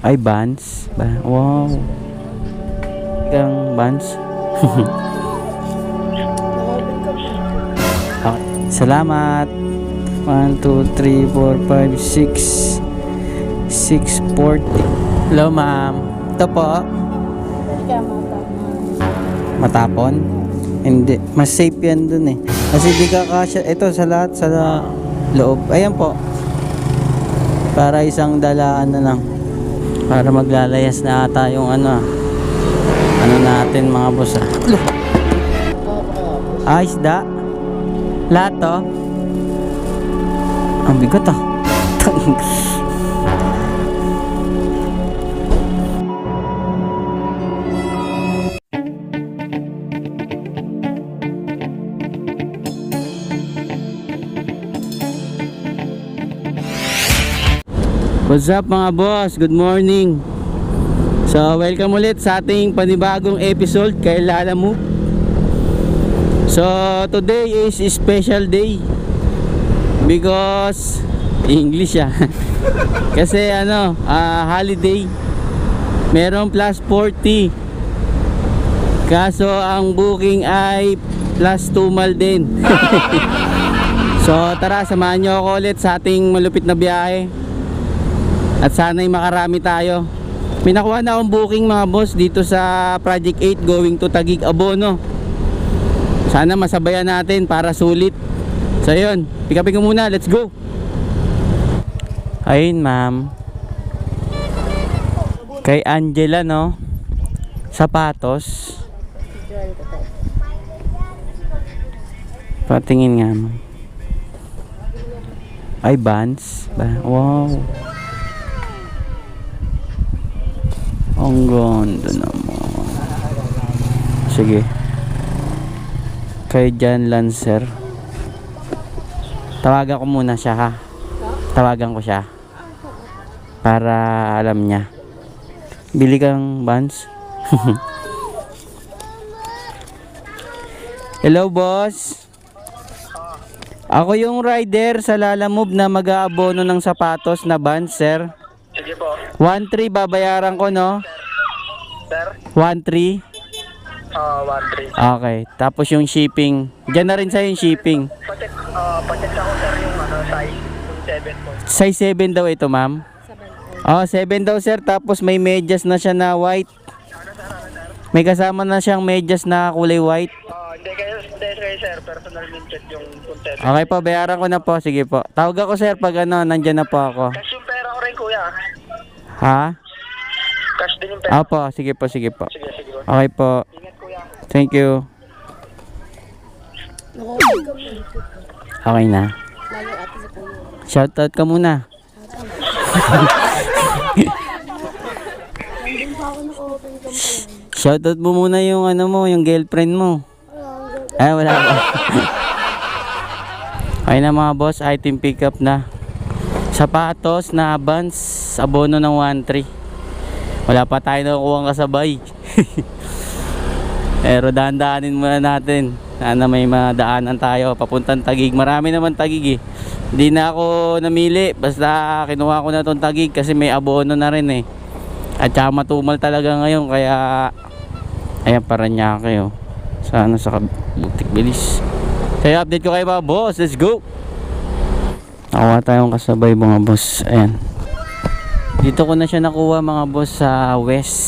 Ay, Vans. Wow. Kang Vans. okay. Salamat. 1, 2, 3, 4, 5, 6. 640. Hello, ma'am. Ito po. Matapon? Hindi. Mas safe yan dun eh. Kasi di ka kasya. Ito sa lahat sa loob. Ayan po. Para isang dalaan na lang. Para maglalayas na ata yung ano. Ano natin mga boss ah. Ah, isda. Lahat to. Ang bigat ah. What's up mga boss? Good morning. So, welcome ulit sa ating panibagong episode kay Lala Move. So, today is special day because English ah. Kasi ano, ah, holiday. Meron plus 40. Kaso ang booking ay plus 2 mal din. so, tara samahan niyo ako ulit sa ating malupit na biyahe. At sana'y makarami tayo. May na akong booking mga boss dito sa Project 8 going to Tagig Abono. Sana masabayan natin para sulit. So yun, pick upin ko muna, let's go! Ayun ma'am. Kay Angela no? Sapatos. Patingin nga ma'am. Ay, Vans. Ba? Wow. Ang ganda naman. Sige. Kay Jan Lancer. Tawagan ko muna siya ha. Tawagan ko siya. Para alam niya. Bili kang buns. Hello boss. Ako yung rider sa Lala Move na mag-aabono ng sapatos na buns, sir. Sige po. 1.3 babayaran ko, no? Sir? 1.3. Ah, 1-3. Okay. Tapos yung shipping. Diyan na rin sa yung shipping. Pacheck, ah, pacheck ako sir yung ano, size, yung 7 po. Size 7 daw ito, ma'am. Oh, 7 daw, sir. Tapos may medyas na siya na white. May kasama na siyang medyas na kulay white. Ah, hindi kayo, hindi kayo sir, personal minted yung 7. Okay po, bayaran ko na po. Sige po. Tawag ako, sir, pag ano, nandyan na po ako. Cash yung Ha? Cash din yung pera. Opo, sige po, sige po. Sige, sige. po. Okay po. Ingat kuya. Thank you. Okay na. Shoutout ka muna. Shoutout mo muna yung ano mo, yung girlfriend mo. Ay, wala pa. okay na mga boss, item pickup na. Sapatos na Vans, abono ng 1.3. Wala pa tayo nakukuha kasabay. Pero dahan-dahanin muna natin. Sana may madaanan tayo papuntang Tagig. Marami naman Tagig eh. Hindi na ako namili. Basta kinuha ko na tong Tagig kasi may abono na rin eh. At saka matumal talaga ngayon kaya ayan para niya kayo. Sana sa butik bilis. Kaya update ko kayo mga boss. Let's go! Nakuha tayong kasabay mga boss. Ayan. Dito ko na siya nakuha mga boss sa west.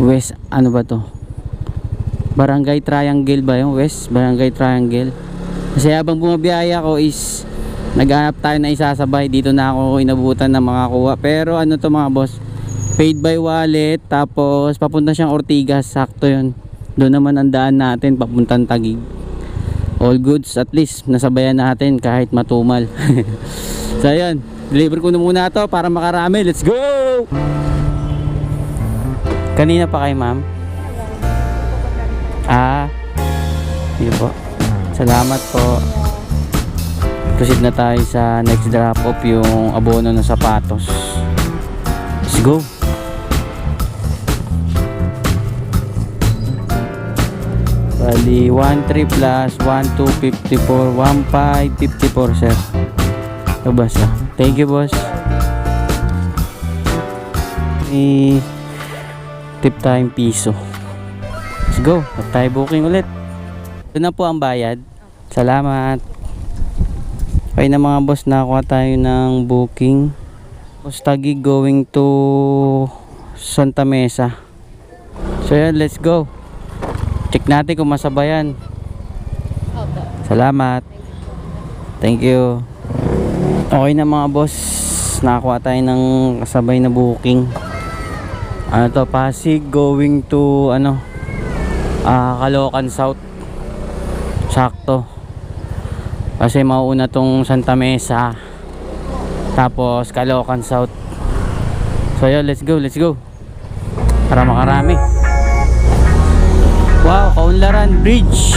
West, ano ba to? Barangay Triangle ba yung West? Barangay Triangle. Kasi habang bumabiyaya ko is naghanap tayo na isasabay. Dito na ako inabutan ng mga kuha. Pero ano to mga boss? Paid by wallet. Tapos papunta siyang Ortigas. Sakto yun. Doon naman ang daan natin papuntang Tagig. All goods at least nasabayan natin kahit matumal. so yun. Deliver ko na muna to para makarami. Let's go! Kanina pa kay ma'am? Ah, yun po. Salamat po. Proceed na tayo sa next drop off yung abono ng sapatos. Let's go. Bali, 1.3 plus 1.254, 1.554 sir. Ba siya? Thank you boss. may tip tayong piso. Let's go. At tayo booking ulit. Ito na po ang bayad. Salamat. Okay na mga boss, nakakuha tayo ng booking. Boss Taguig going to Santa Mesa. So yan, let's go. Check natin kung masabayan. Salamat. Thank you. Okay na mga boss. Nakakuha tayo ng kasabay na booking. Ano to, Pasig going to ano, ah Caloocan South. Sakto. Kasi mauuna tong Santa Mesa. Tapos Caloocan South. So yun, let's go, let's go. Para makarami. Wow, Kaunlaran Bridge.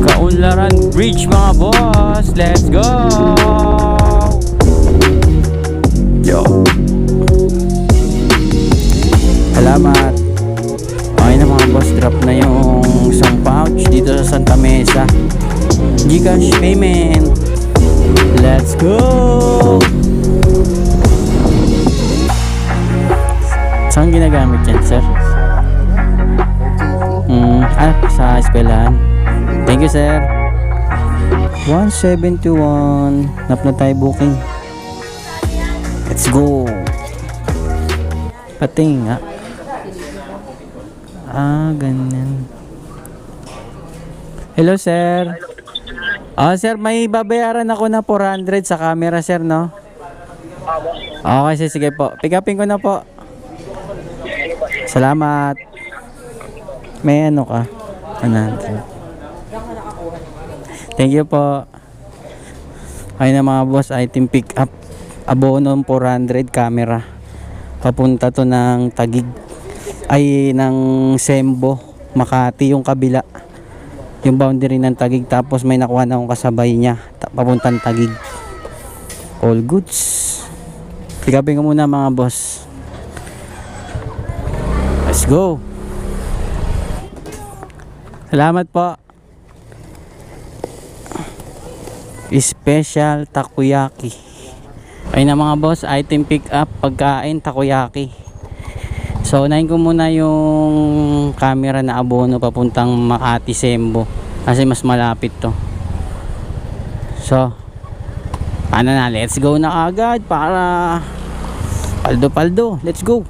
Kaunlaran Bridge mga boss. Let's go! Yo. Salamat. Okay na mga boss, drop na yung isang pouch dito sa Santa Mesa. Gcash payment. Let's go! Saan ginagamit yan, sir? Mm, ah, sa eskwelahan. Thank you, sir. 171. Nap na tayo booking. Let's go. Pating nga. Ah, ganyan. Hello, sir. Ah, sir, may babayaran ako na 400 sa camera, sir, no? Okay, sir, sige po. Pick ko na po. Salamat. May ano ka? 100. Thank you po. Ayun na mga boss, item pick up. Abono 400 camera. Papunta to ng Tagig. Ay, ng Sembo. Makati yung kabila. Yung boundary ng Tagig. Tapos may nakuha na akong kasabay niya. Ta- Papuntang Tagig. All goods. Pick upin ko muna mga boss. Let's go. Salamat po. Special takoyaki. Ayun na mga boss, item pick up, pagkain, takoyaki. So, unahin ko muna yung camera na abono papuntang Makati Sembo. Kasi mas malapit to. So, ano na, let's go na agad para paldo-paldo. Let's go.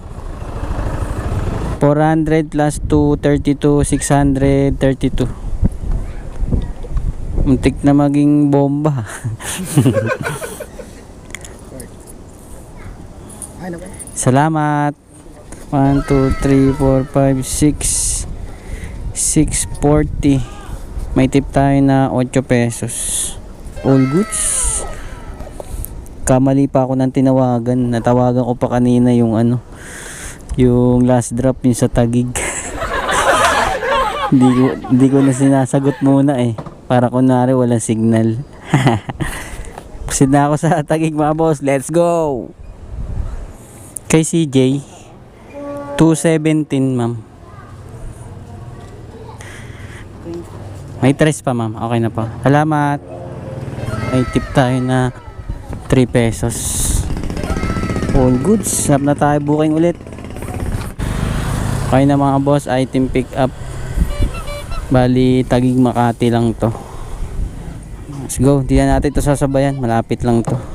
400 plus 232 632 Muntik na maging bomba Salamat 1, 2, 3, 4, 5, 6 640 May tip tayo na 8 pesos. All goods. Kamali pa ako ng tinawagan. Natawagan ko pa kanina yung ano yung last drop yung sa tagig. Hindi ko, hindi ko na sinasagot muna eh. Para kunwari walang signal. Pusid na ako sa tagig mga boss. Let's go! Kay CJ 217 ma'am. May tres pa ma'am. Okay na po. Salamat. May tip tayo na 3 pesos. All goods. Sarap na tayo booking ulit. Okay na mga boss, item pick up. Bali, tagig Makati lang to. Let's go, hindi na natin to sasabayan. Malapit lang to.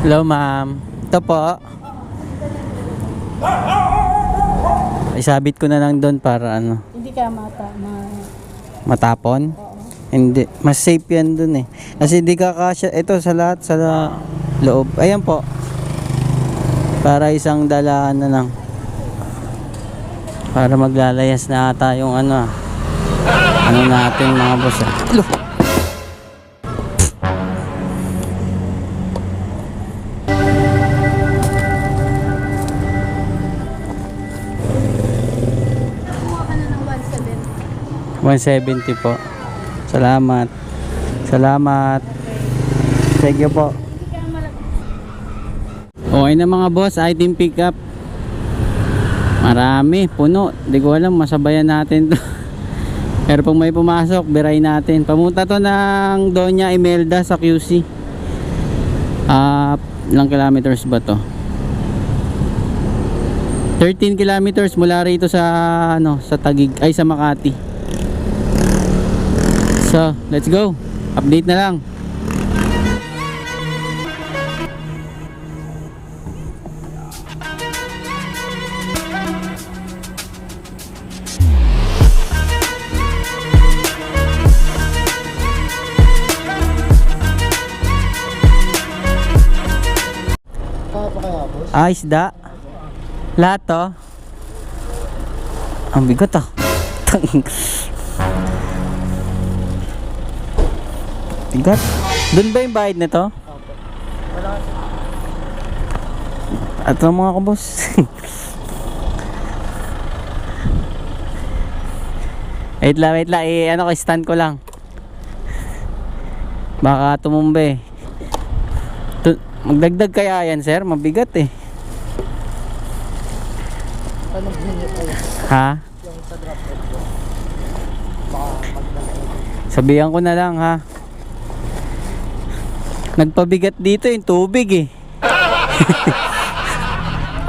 Hello ma'am. Ito po. Isabit ko na lang doon para ano, Hindi ka mata, ma... matapon. Hindi, mas safe yan dun eh. Kasi di ka kasya, ito sa lahat, sa loob. Ayan po. Para isang dalaan na lang. Para maglalayas na ata yung ano ah. Ano natin mga boss ah. 170 170. po. Salamat. Salamat. Thank you po. Okay na mga boss, item pickup. Marami, puno. Hindi ko alam, masabayan natin to. Pero pag may pumasok, biray natin. Pamunta to ng Doña Imelda sa QC. Ah, ilang kilometers ba to? 13 kilometers mula rito sa ano, sa Tagig ay sa Makati. So, let's go. Update na lang. Ah, isda. Lahat to. Ang bigot ah. Bigat. Doon ba yung bayad nito? At ang mga kabos. wait lang, wait lang. Eh, ano ko, stand ko lang. Baka tumumbe. Tu- magdagdag kaya yan, sir? Mabigat eh. Ha? Sabihan ko na lang ha. Nagpabigat dito yung tubig eh.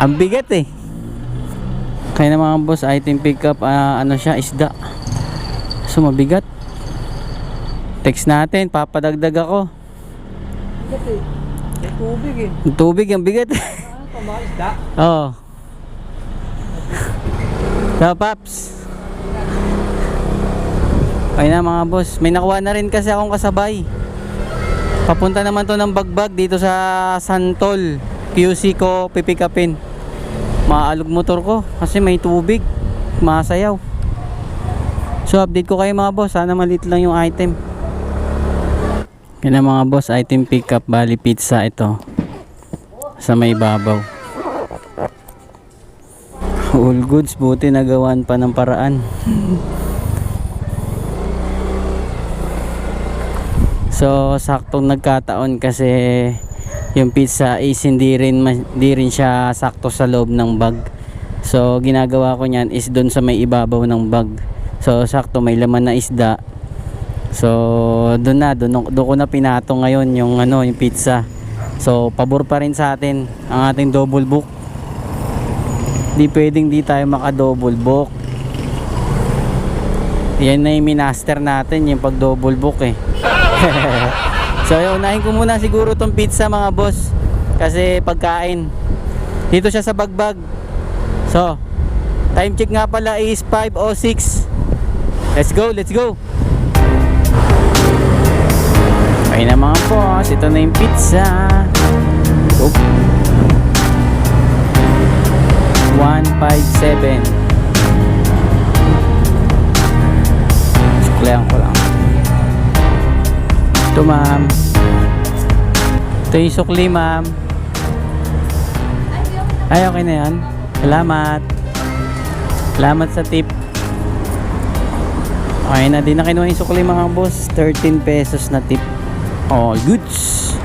Ang bigat eh. Kaya na mga boss, item pickup, ah, ano siya, isda. So mabigat. Text natin, papadagdag ako. Tubig eh. Yung tubig, ang bigat. Ano pa mga isda? Oo. So, Paps. Ayun na mga boss. May nakuha na rin kasi akong kasabay. Papunta naman to ng bagbag dito sa Santol. QC ko pipikapin. Maalog motor ko kasi may tubig. Masayaw. So update ko kayo mga boss. Sana maliit lang yung item. Yan mga boss. Item pickup. Bali pizza ito. Sa may babaw. All goods, buti nagawan pa ng paraan. so, saktong nagkataon kasi yung pizza is hindi rin, hindi rin siya sakto sa loob ng bag. So, ginagawa ko niyan is doon sa may ibabaw ng bag. So, sakto may laman na isda. So, doon na, doon, doon ko na pinato ngayon yung ano, yung pizza. So, pabor pa rin sa atin ang ating double book di pwedeng di tayo maka double book yan na yung minaster natin yung pag double book eh so yun, unahin ko muna siguro tong pizza mga boss. Kasi pagkain. Dito siya sa bagbag. So time check nga pala is 5.06 let's go let's go. Ayun na mga boss. Ito na yung pizza. Oop. 157 Suklihan ko lang Ito ma'am. Ito yung sukli ma'am. Ay okay na yan Salamat. Salamat sa tip. Okay na din na kinuha yung sukli mga boss. 13 pesos na tip. All goods.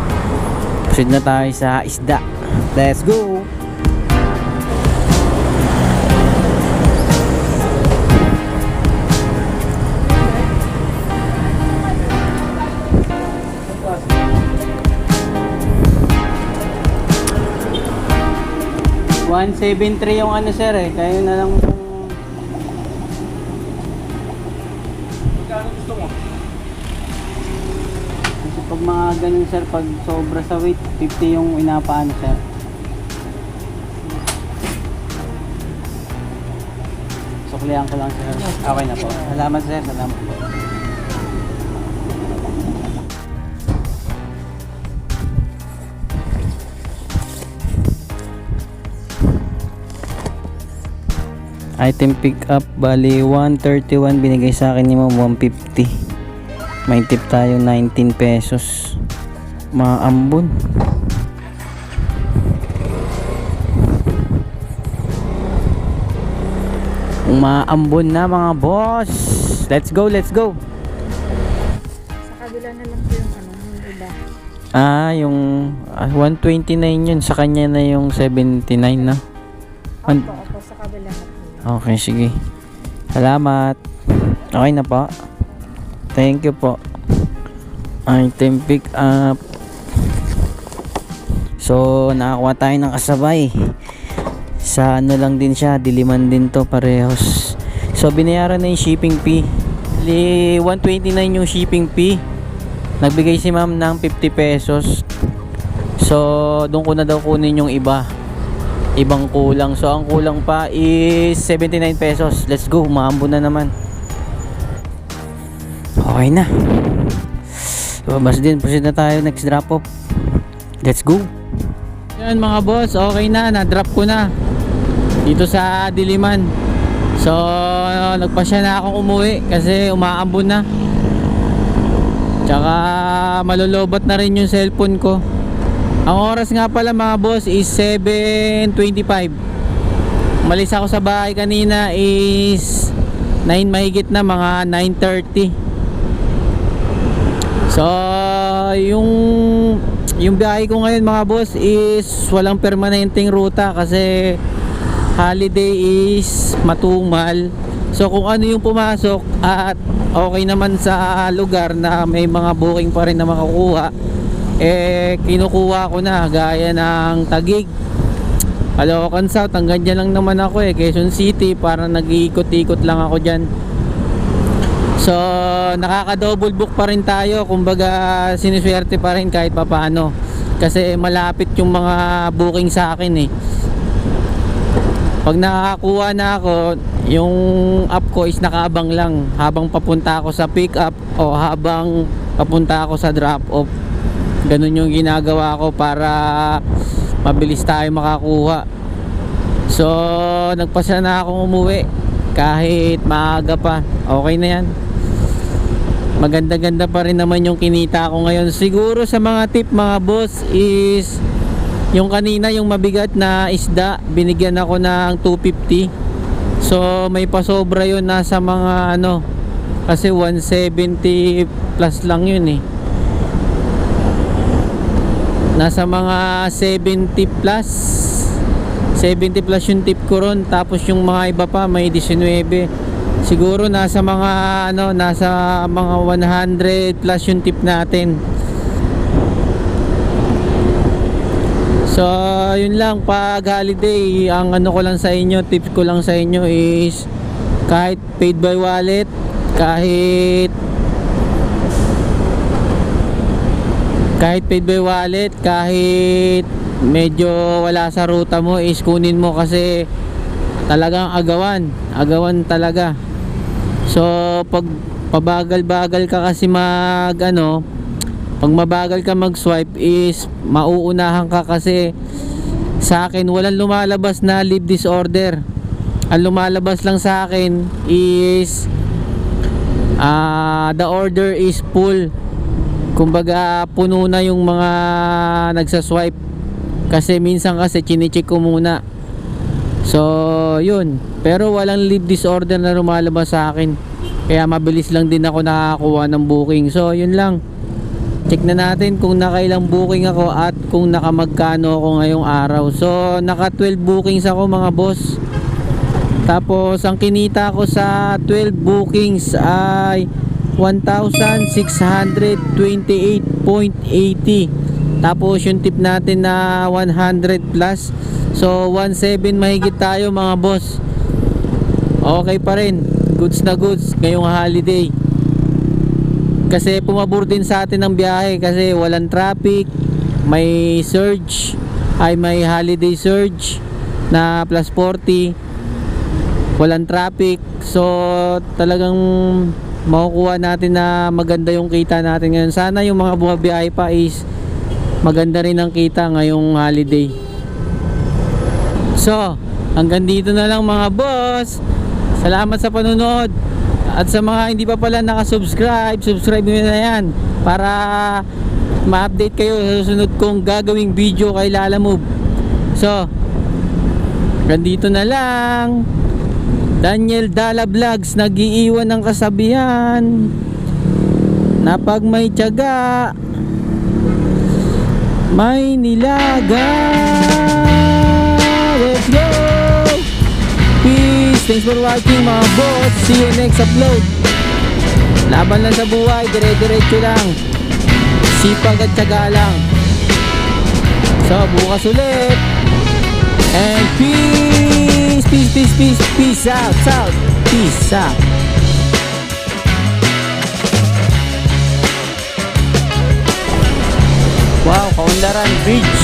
Proceed na tayo sa isda. Let's go One seven three yung ano sir eh. Kayo na lang kung... Magkano gusto mo? Kasi pag mga ganun sir, pag sobra sa weight, 50 yung inapaano sir. Suklihan ko lang sir. Okay na po. Salamat sir. Salamat po. Item pick up bali 131 binigay sa akin ni ma'am 150 may tip tayo 19 pesos maambon maambon na mga boss let's go let's go Sa kabila na lang po yung ano, yung iba. Ah, yung ah, 129 yun. Sa kanya na yung 79 na. Opo, opo, sa kabila na. Okay, sige. Salamat. Okay na po. Thank you po. Item pick up. So, nakakuha tayo ng kasabay. Sa ano lang din siya, diliman din to parehos. So, binayaran na yung shipping fee. Li 129 yung shipping fee. Nagbigay si ma'am ng 50 pesos. So, doon ko na daw kunin yung iba ibang kulang. So, ang kulang pa is 79 pesos. Let's go. Maambo na naman. Okay na. Babas din. Proceed na tayo. Next drop off. Let's go. Yan mga boss. Okay na. Na-drop ko na. Dito sa Diliman. So, nagpasya na akong umuwi kasi umaambon na. Tsaka malulobot na rin yung cellphone ko. Ang oras nga pala mga boss is 7.25 Malis ako sa bahay kanina is 9 mahigit na mga 9.30 So yung yung biyahe ko ngayon mga boss is walang permanenteng ruta kasi holiday is matumal So kung ano yung pumasok at okay naman sa lugar na may mga booking pa rin na makakuha eh kinukuha ko na gaya ng Tagig. Caloocan South hanggang dyan lang naman ako eh. Quezon City parang nag-iikot-ikot lang ako dyan. So nakaka double book pa rin tayo. Kumbaga siniswerte pa rin kahit papaano. Kasi malapit yung mga booking sa akin eh. Pag nakakakuha na ako yung app ko is nakaabang lang. Habang papunta ako sa pick up o habang papunta ako sa drop off ganun yung ginagawa ko para mabilis tayo makakuha. So nagpasya na akong umuwi. Kahit maaga pa okay na yan. Maganda ganda pa rin naman yung kinita ko ngayon. Siguro sa mga tip mga boss is yung kanina yung mabigat na isda binigyan ako ng 250 so may pasobra yun nasa mga ano kasi 170 plus lang yun eh nasa mga 70 plus. 70 plus yung tip ko ron. Tapos yung mga iba pa may 19 siguro nasa mga ano nasa mga 100 plus yung tip natin. So yun lang. Pag holiday ang ano ko lang sa inyo tips ko lang sa inyo is kahit paid by wallet kahit kahit paid by wallet kahit medyo wala sa ruta mo is kunin mo kasi talagang agawan. Agawan talaga. So pag pabagal-bagal ka kasi mag ano pag mabagal ka mag swipe is mauunahan ka kasi sa akin walang lumalabas na leave disorder. Ang lumalabas lang sa akin is ah the order is full kumbaga puno na yung mga nagsaswipe. Kasi minsan kasi chinecheck ko muna. So yun. Pero walang leave disorder na lumalabas sa akin. Kaya mabilis lang din ako nakakuha ng booking. So yun lang. Check na natin kung nakailang booking ako at kung nakamagkano ako ngayong araw. So naka 12 bookings ako mga boss. Tapos ang kinita ko sa 12 bookings ay 1,628.80 tapos yung tip natin na 100 plus. So 1,7 mahigit tayo mga boss. Okay pa rin. Goods na goods ngayong holiday. Kasi pumabor din sa atin ang biyahe kasi walang traffic may surge ay may holiday surge na plus 40 walang traffic. So talagang makukuha natin na maganda yung kita natin ngayon. Sana yung mga bumabiyahe pa is maganda rin ang kita ngayong holiday. So hanggang dito na lang mga boss. Salamat sa panunod at sa mga hindi pa pala nakasubscribe subscribe nyo na yan para ma-update kayo sa susunod kong gagawing video kay Lala Move so hanggang dito na lang Daniel Dala Vlogs nagiiwan ng kasabihan na pag may tiyaga May nilaga! Let's go! Peace! Thanks for watching mga boss! See you next upload! Laban lang sa buhay, dire-diretso lang. Sipag at tiyaga lang. So, bukas ulit. And peace! Peace, peace, out, out, peace out. Wow, Kaunlaran Bridge.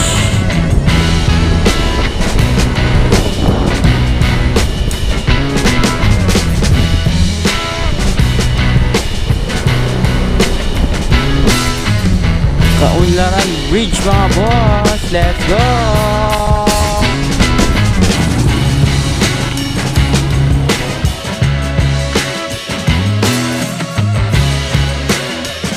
Kaunlaran Bridge mga boss. Let's go!